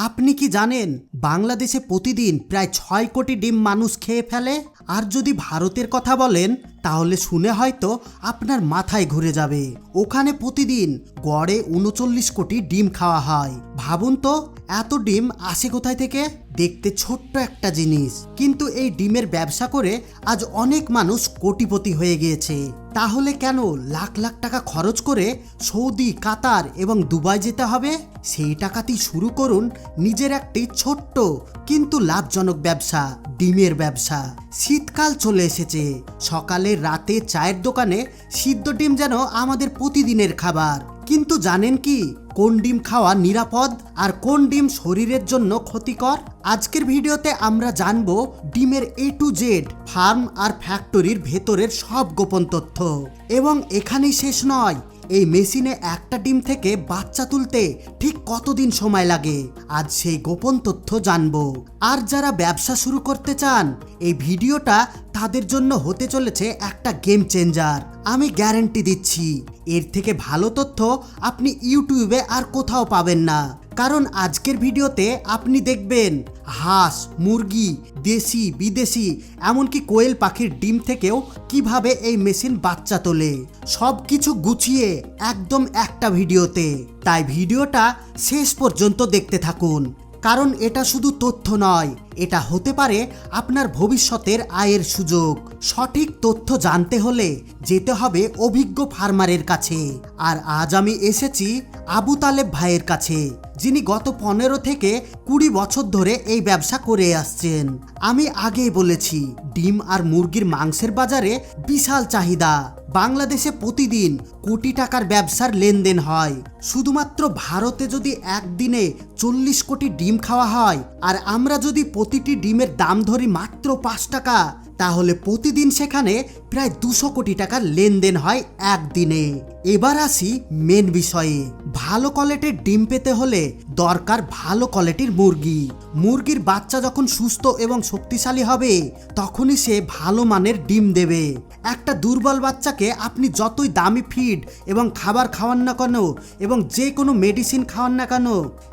আপনি কি জানেন, বাংলাদেশে প্রতিদিন প্রায় ছয় কোটি ডিম মানুষ খেয়ে ফেলে? আর যদি ভারতের কথা বলেন, তাহলে শুনে হয়তো আপনার মাথায় ঘুরে যাবে। ওখানে প্রতিদিন গড়ে উনচল্লিশ কোটি ডিম খাওয়া হয়। ভাবুন তো, এত ডিম আসে কোথায় থেকে? দেখতে ছোট্ট একটা জিনিস। কিন্তু এই ডিমের ব্যবসা করে আজ অনেক মানুষ কোটিপতি হয়ে গিয়েছে। তাহলে কেন লাখ লাখ টাকা খরচ করে সৌদি, কাতার এবং দুবাই যেতে হবে? সেই টাকাতেই শুরু করুন নিজের একটি ছোট্ট কিন্তু লাভজনক ব্যবসা, ডিমের ব্যবসা। শীতকাল চলে এসেছে। সকালে রাতে চায়ের দোকানে সিদ্ধ ডিম যেন আমাদের প্রতিদিনের খাবার। কিন্তু জানেন কি, কোন ডিম খাওয়া নিরাপদ আর কোন ডিম শরীরের জন্য ক্ষতিকর? আজকের ভিডিওতে আমরা জানব ডিমের এ টু জেড ফার্ম আর ফ্যাক্টরির ভেতরের সব গোপন তথ্য। এবং এখানেই শেষ নয় এই মেশিনে একটা ডিম থেকে বাচ্চা তুলতে ঠিক কতদিন সময় লাগে? আজ সেই গোপন তথ্য জানব। আর যারা ব্যবসা শুরু করতে চান, এই ভিডিওটা তাদের জন্য হতে চলেছে একটা গেম চেঞ্জার আমি গ্যারেন্টি দিচ্ছি, এর থেকে ভালো তথ্য আপনি ইউটিউবে আর কোথাও পাবেন না। কারণ আজকের ভিডিওতে আপনি দেখবেন হাঁস, মুরগি, দেশি, বিদেশি, এমনকি কোয়েল পাখির ডিম থেকেও কীভাবে এই মেশিন বাচ্চা তোলে সব কিছু গুছিয়ে একদম একটা ভিডিওতে। তাই ভিডিওটা শেষ পর্যন্ত দেখতে থাকুন, কারণ এটা শুধু তথ্য নয়, এটা হতে পারে আপনার ভবিষ্যতের আয়ের সুযোগ। সঠিক তথ্য জানতে হলে যেতে হবে অভিজ্ঞ ফার্মারের কাছে। আর আজ আমি এসেছি আবু তালেব ভাইয়ের কাছে। যিনি গত পনেরো থেকে কুড়ি বছর ধরে এই ব্যবসা করে আসছেন। আমি আগেই বলেছি ডিম আর মুরগির মাংসের বাজারে বিশাল চাহিদা। বাংলাদেশে প্রতিদিন কোটি টাকার ব্যবসার লেনদেন হয়। শুধুমাত্র ভারতে যদি একদিনে চল্লিশ কোটি ডিম খাওয়া হয়, আর আমরা যদি প্রতিটি ডিমের দাম ধরি মাত্র পাঁচ টাকা, তাহলে প্রতিদিন সেখানে প্রায় দুশো কোটি টাকার লেনদেন হয় একদিনে। এবার আসি মেন বিষয়ে। ভালো কোয়ালিটির ডিম পেতে হলে দরকার ভালো কোয়ালিটির মুরগি। মুরগির বাচ্চা যখন সুস্থ এবং শক্তিশালী হবে, তখনই সে ভালো মানের ডিম দেবে। একটা দুর্বল বাচ্চাকে আপনি যতই দামি ফিড এবং খাবার খাওয়ান না কেন এবং যে কোনো মেডিসিন খাওয়ান না কেন,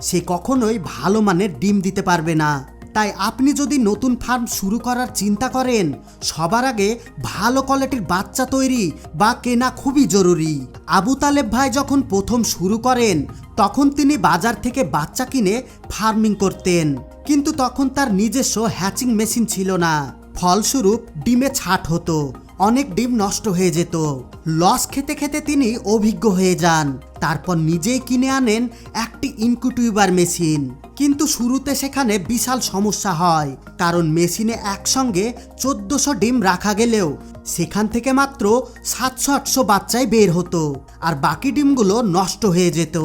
সে কখনোই ভালো মানের ডিম দিতে পারবে না। তাই আপনি যদি নতুন ফার্ম শুরু করার চিন্তা করেন, সবার আগে ভালো কোয়ালিটির বাচ্চা তৈরি বা কেনা খুবই জরুরি। আবু তালেব ভাই যখন প্রথম শুরু করেন, তখন তিনি বাজার থেকে বাচ্চা কিনে ফার্মিং করতেন। কিন্তু তখন তার নিজস্ব হ্যাচিং মেশিন ছিল না। ফলস্বরূপ ডিমে ছাট হতো, অনেক ডিম নষ্ট হয়ে যেত। লস খেতে খেতে তিনি অভিজ্ঞ হয়ে যান। তারপর নিজেই কিনে আনেন একটি ইনকুটিউবার মেশিন। কিন্তু শুরুতে সেখানে বিশাল সমস্যা হয়, কারণ মেশিনে একসঙ্গে চোদ্দশো ডিম রাখা গেলেও সেখান থেকে মাত্র সাতশো আটশো বাচ্চাই বের হতো, আর বাকি ডিমগুলো নষ্ট হয়ে যেত।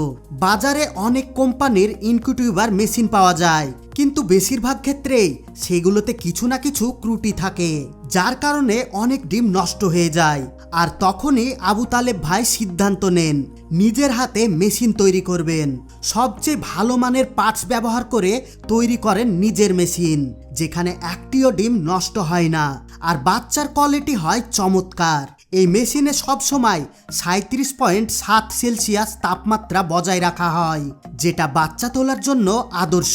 বাজারে অনেক কোম্পানির ইনকুটিউবার মেশিন পাওয়া যায়, কিন্তু বেশিরভাগ ক্ষেত্রেই সেগুলোতে কিছু না কিছু ত্রুটি থাকে, যার কারণে অনেক ডিম নষ্ট হয়ে যায়। আর তখনই আবু তালেব ভাই সিদ্ধান্ত নেন, নিজের হাতে মেশিন তৈরি করবেন। সবচেয়ে ভালো মানের পার্টস ব্যবহার করে তৈরি করেন নিজের মেশিন, যেখানে একটিও ডিম নষ্ট হয় না। আর বাচ্চার কোয়ালিটি হয় চমৎকার। এই মেশিনে সবসময় সাঁত্রিশ পয়েন্ট সাত সেলসিয়াস তাপমাত্রা বজায় রাখা হয়, যেটা বাচ্চা তোলার জন্য আদর্শ।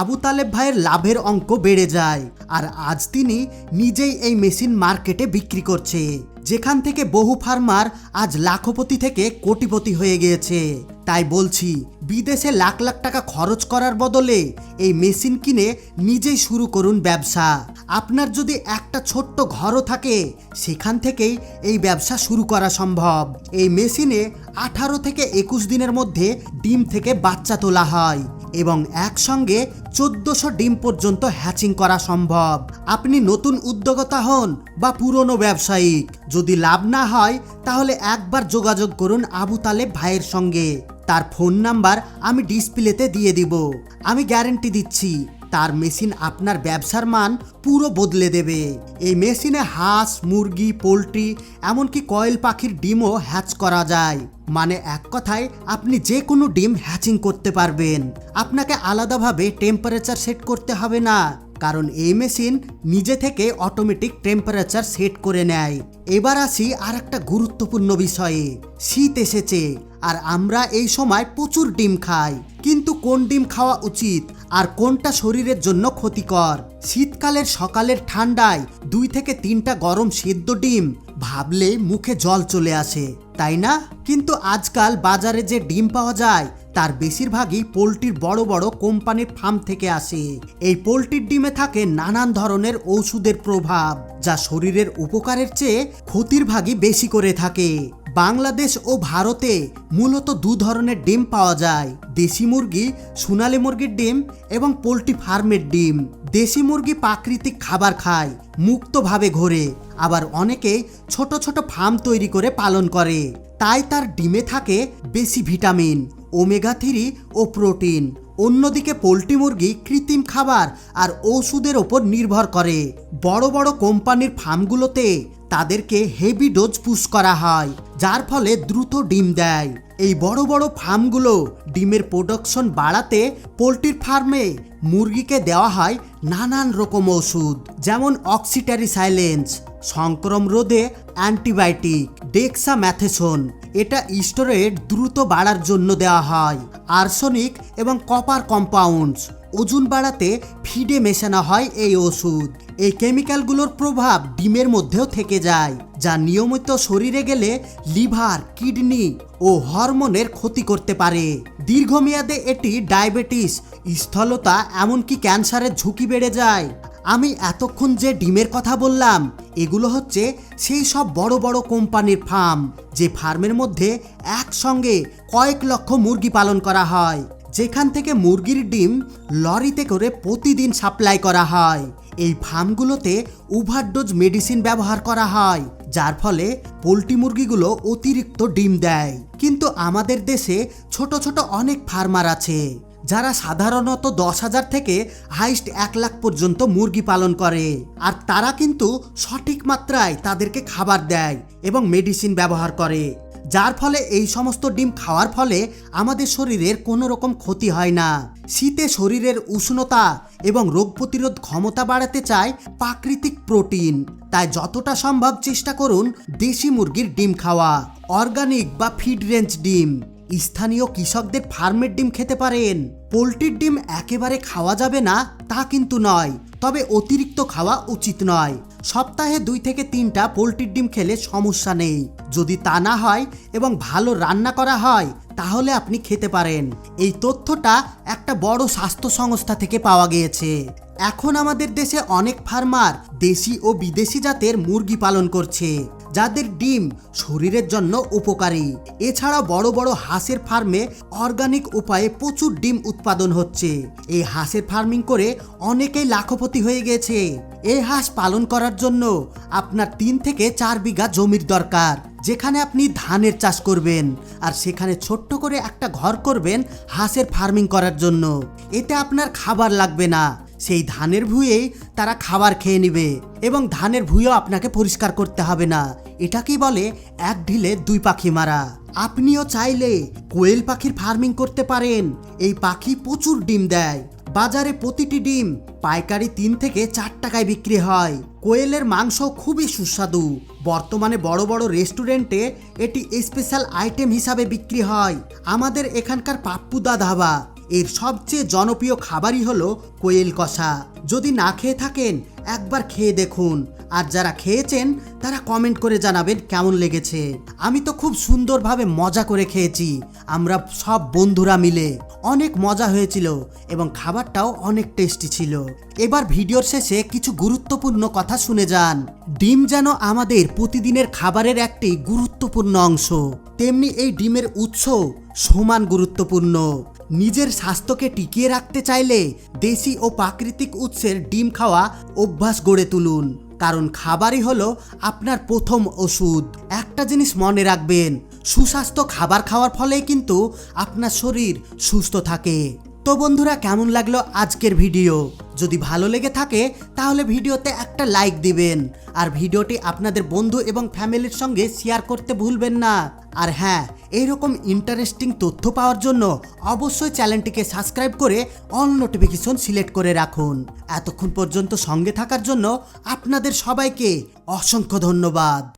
আবু তালেব ভাইয়ের লাভের অঙ্ক বেড়ে যায়, আর আজ তিনি নিজেই এই মেশিন মার্কেটে বিক্রি করছে, যেখান থেকে বহু ফার্মার আজ লাখপতি থেকে কোটিপতি হয়ে গিয়েছে। তাই বলছি, বিদেশে লাখ লাখ টাকা খরচ করার বদলে এই মেশিন কিনে নিজেই শুরু করুন ব্যবসা। আপনার যদি একটা ছোট্ট ঘরও থাকে, সেখান থেকেই এই ব্যবসা শুরু করা সম্ভব। এই মেশিনে আঠারো থেকে একুশ দিনের মধ্যে ডিম থেকে বাচ্চা তোলা হয় এবং একসঙ্গে চোদ্দশো ডিম পর্যন্ত হ্যাচিং করা সম্ভব। আপনি নতুন উদ্যোগতা হন বা পুরনো ব্যবসায়িক। যদি লাভ না হয়, তাহলে একবার যোগাযোগ করুন আবু তালেব ভাইয়ের সঙ্গে। তার ফোন নাম্বার আমি ডিসপ্লেতে দিয়ে দিব। আমি গ্যারেন্টি দিচ্ছি, তার মেশিন আপনার ব্যবসার মান পুরো বদলে দেবে। এই মেশিনে হাঁস, মুরগি, পোলট্রি, এমনকি কয়েল পাখির ডিমও হ্যাচ করা যায়। মানে এক কথায়, আপনি যে কোনো ডিম হ্যাচিং করতে পারবেন। আপনাকে আলাদাভাবে টেম্পারেচার সেট করতে হবে না, কারণ এই মেশিন নিজে থেকে অটোমেটিক টেম্পারেচার সেট করে নেয়। এবার আসি আর একটা গুরুত্বপূর্ণ বিষয়ে, শীত এসেছে। আর আমরা এই সময় প্রচুর ডিম খাই। কিন্তু কোন ডিম খাওয়া উচিত আর কোনটা শরীরের জন্য ক্ষতিকর? শীতকালের সকালের ঠান্ডায় দুই থেকে তিনটা গরম সেদ্ধ ডিম ভাবলে মুখে জল চলে আসে, তাই না? কিন্তু আজকাল বাজারে যে ডিম পাওয়া যায়, তার বেশিরভাগই পোলট্রির বড় বড় কোম্পানির ফার্ম থেকে আসে। এই পোলট্রির ডিমে থাকে নানান ধরনের ঔষধের প্রভাব, যা শরীরের উপকারের চেয়ে ক্ষতির ভাগই বেশি করে থাকে। বাংলাদেশ ও ভারতে মূলত দু ধরনের ডিম পাওয়া যায়। দেশি মুরগি, সোনালী মুরগির ডিম এবং পোলট্রি ফার্মের ডিম। দেশি মুরগি প্রাকৃতিক খাবার খায়, মুক্তভাবে ঘোরে। আবার অনেকে ছোট ছোট ফার্ম তৈরি করে পালন করে। তাই তার ডিমে থাকে বেশি ভিটামিন, ওমেগা থ্রি ও প্রোটিন। অন্যদিকে পোলট্রি মুরগি কৃত্রিম খাবার আর ওষুধের ওপর নির্ভর করে। বড় বড় কোম্পানির ফার্মগুলোতে তাদেরকে হেভি ডোজ পুশ করা হয়। যার ফলে দ্রুত ডিম দেয়। এই বড় বড় ফার্মগুলো ডিমের প্রোডাকশন বাড়াতে পোলট্রির ফার্মে মুরগিকে দেওয়া হয় নানান রকম ওষুধ, যেমন অক্সিটারি সাইলেন্স, সংক্রম রোধে অ্যান্টিবায়োটিক, ডেক্সা ম্যাথেসন। এটা স্টোরেট দ্রুত বাড়ার জন্য দেওয়া হয়। আর্সনিক এবং কপার কম্পাউন্ডস ওজন বাড়াতে ফিডে মেশানো হয় এই ওষুধ। এই কেমিক্যালগুলোর প্রভাব ডিমের মধ্যেও থেকে যায়। যা নিয়মিত শরীরে গেলে লিভার, কিডনি ও হরমোনের ক্ষতি করতে পারে। দীর্ঘমেয়াদে এটি ডায়াবেটিস, স্থলতা এমনকি ক্যান্সারের ঝুঁকি বেড়ে যায়। আমি এতক্ষণ যে ডিমের কথা বললাম, এগুলো হচ্ছে সেই সব বড় বড় কোম্পানির ফার্ম, যে ফার্মের মধ্যে একসঙ্গে কয়েক লক্ষ মুরগি পালন করা হয়। যেখান থেকে মুরগির ডিম লরিতে করে প্রতিদিন সাপ্লাই করা হয়। এই ফার্মগুলোতে ওভারডোজ মেডিসিন ব্যবহার করা হয়, যার ফলে পোলট্রি মুরগিগুলো অতিরিক্ত ডিম দেয়। কিন্তু আমাদের দেশে ছোট ছোট অনেক ফার্মার আছে, যারা সাধারণত দশ হাজার থেকে হাইস্ট এক লাখ পর্যন্ত মুরগি পালন করে। আর তারা কিন্তু সঠিক মাত্রায় তাদেরকে খাবার দেয় এবং মেডিসিন ব্যবহার করে। যার ফলে এই সমস্ত ডিম খাওয়ার ফলে আমাদের শরীরের কোনো রকম ক্ষতি হয় না। শীতে শরীরের উষ্ণতা এবং রোগ প্রতিরোধ ক্ষমতা বাড়াতে চায় প্রাকৃতিক প্রোটিন। তাই যতটা সম্ভব চেষ্টা করুন দেশি মুরগির ডিম খাওয়া। অর্গানিক বা ফিড রেঞ্জ ডিম। স্থানীয় কৃষকদের ফার্মের ডিম খেতে পারেন। পোলট্রির ডিম একেবারে খাওয়া যাবে না তা কিন্তু নয়, তবে অতিরিক্ত খাওয়া উচিত নয়। সপ্তাহে দুই থেকে তিনটা পোলট্রির ডিম খেলে সমস্যা নেই। যদি তা না হয় এবং ভালো রান্না করা হয়, তাহলে আপনি খেতে পারেন। এই তথ্যটা একটা বড় স্বাস্থ্য সংস্থা থেকে পাওয়া গিয়েছে। এখন আমাদের দেশে অনেক ফার্মার দেশি ও বিদেশি জাতের মুরগি পালন করছে, যাদের ডিম শরীরের জন্য উপকারী। এছাড়া বড় বড় হাঁসের ফার্মে অর্গানিক উপায়ে প্রচুর ডিম উৎপাদন হচ্ছে। এই হাঁসের ফার্মিং করে অনেকেই লাখপতি হয়ে গেছে। এই হাঁস পালন করার জন্য আপনার তিন থেকে চার বিঘা জমির দরকার। যেখানে আপনি ধানের চাষ করবেন আর সেখানে ছোট্ট করে একটা ঘর করবেন হাঁসের ফার্মিং করার জন্য। এতে আপনার খাবার লাগবে না। সেই ধানের ভুঁয়েই তারা খাবার খেয়ে নেবে এবং ধানের ভুঁইও আপনাকে পরিষ্কার করতে হবে না। এটাকেই বলে এক ঢিলে দুই পাখি মারা। আপনিও চাইলে কোয়েল পাখির ফার্মিং করতে পারেন। এই পাখি প্রচুর ডিম দেয়। বাজারে প্রতিটি ডিম পাইকারি তিন থেকে চার টাকায় বিক্রি হয়। কোয়েলের মাংস খুবই সুস্বাদু। বর্তমানে বড় বড় রেস্টুরেন্টে এটি স্পেশাল আইটেম হিসাবে বিক্রি হয়। আমাদের এখানকার পাপ্পুদা ধাবা এর সবচেয়ে জনপ্রিয় খাবারই হলো কোয়েল কষা। যদি না খেয়ে থাকেন, একবার খেয়ে দেখুন। আর যারা খেয়েছেন, তারা কমেন্ট করে জানাবেন কেমন লেগেছে। আমি তো খুব সুন্দরভাবে মজা করে খেয়েছি। আমরা সব বন্ধুরা মিলে অনেক মজা হয়েছিল এবং খাবারটাও অনেক টেস্টি ছিল। এবার ভিডিওর শেষে কিছু গুরুত্বপূর্ণ কথা শুনে যান। ডিম যেন আমাদের প্রতিদিনের খাবারের একটি গুরুত্বপূর্ণ অংশ। তেমনি এই ডিমের উৎস সমান গুরুত্বপূর্ণ। নিজের স্বাস্থ্যকে টিকিয়ে রাখতে চাইলে দেশি ও প্রাকৃতিক উৎসের ডিম খাওয়া অভ্যাস গড়ে তুলুন। কারণ খাবারই হলো আপনার প্রথম ওষুধ। একটা জিনিস মনে রাখবেন, সুস্বাস্থ্য খাবার খাওয়ার ফলেই কিন্তু আপনার শরীর সুস্থ থাকে। তো বন্ধুরা, কেমন লাগল আজকের ভিডিও? যদি ভালো লেগে থাকে, তাহলে ভিডিওতে একটা লাইক দিবেন। আর ভিডিওটি আপনাদের বন্ধু এবং ফ্যামিলির সঙ্গে শেয়ার করতে ভুলবেন না। আর হ্যাঁ এইরকম ইন্টারেস্টিং তথ্য পাওয়ার জন্য অবশ্যই চ্যানেলটিকে সাবস্ক্রাইব করে অল নোটিফিকেশন সিলেক্ট করে রাখুন। এতক্ষণ পর্যন্ত সঙ্গে থাকার জন্য আপনাদের সবাইকে অসংখ্য ধন্যবাদ।